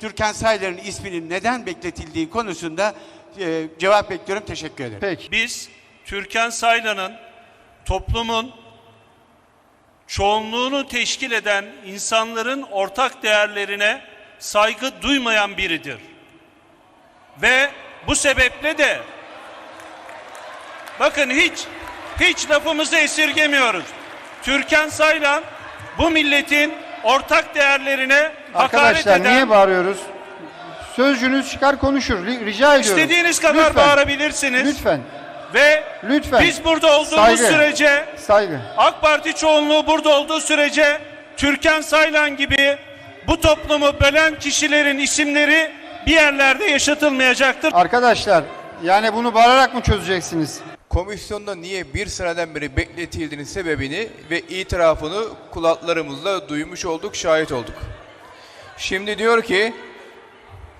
Türkan Saylar'ın isminin neden bekletildiği konusunda e, cevap bekliyorum. Teşekkür ederim. Peki. Biz Türkan Saylan'ın toplumun çoğunluğunu teşkil eden insanların ortak değerlerine saygı duymayan biridir. Ve bu sebeple de bakın hiç hiç lafımızı esirgemiyoruz. Türkan Saylan bu milletin ortak değerlerine Arkadaşlar eden niye bağırıyoruz? Sözcünüz çıkar konuşur. Ri- Rica ediyorum. istediğiniz kadar Lütfen. bağırabilirsiniz. Lütfen. Ve Lütfen. biz burada olduğumuz Saygı. sürece Saygı. AK Parti çoğunluğu burada olduğu sürece Türkan Saylan gibi bu toplumu bölen kişilerin isimleri bir yerlerde yaşatılmayacaktır. Arkadaşlar yani bunu bağırarak mı çözeceksiniz? Komisyonda niye bir seneden beri bekletildiğinin sebebini ve itirafını kulaklarımızla duymuş olduk, şahit olduk. Şimdi diyor ki,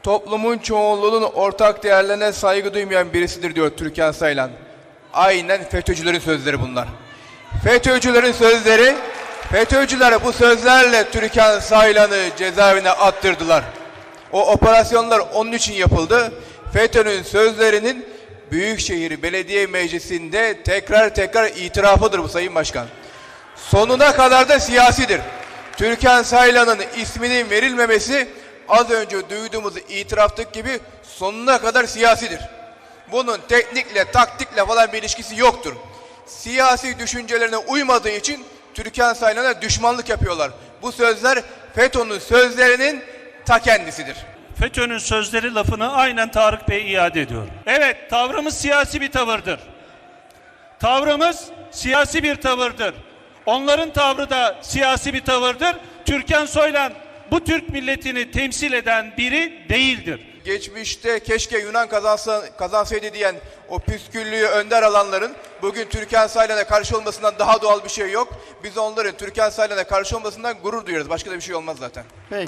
toplumun çoğunluğunun ortak değerlerine saygı duymayan birisidir diyor Türkan Saylan. Aynen FETÖ'cülerin sözleri bunlar. FETÖ'cülerin sözleri, FETÖ'cüler bu sözlerle Türkan Saylan'ı cezaevine attırdılar. O operasyonlar onun için yapıldı. FETÖ'nün sözlerinin Büyükşehir Belediye Meclisi'nde tekrar tekrar itirafıdır bu Sayın Başkan. Sonuna kadar da siyasidir. Türkan Saylan'ın isminin verilmemesi az önce duyduğumuz itiraftaki gibi sonuna kadar siyasidir. Bunun teknikle, taktikle falan bir ilişkisi yoktur. Siyasi düşüncelerine uymadığı için Türkan Saylan'a düşmanlık yapıyorlar. Bu sözler FETÖ'nün sözlerinin ta kendisidir. FETÖ'nün sözleri lafını aynen Tarık Bey iade ediyor. Evet tavrımız siyasi bir tavırdır. Tavrımız siyasi bir tavırdır. Onların tavrı da siyasi bir tavırdır. Türkan Soylan bu Türk milletini temsil eden biri değildir. geçmişte keşke Yunan kazansa, kazansaydı diyen o püsküllüğü önder alanların bugün Türkan Saylan'a karşı olmasından daha doğal bir şey yok. Biz onların Türkan Saylan'a karşı olmasından gurur duyuyoruz. Başka da bir şey olmaz zaten. Peki.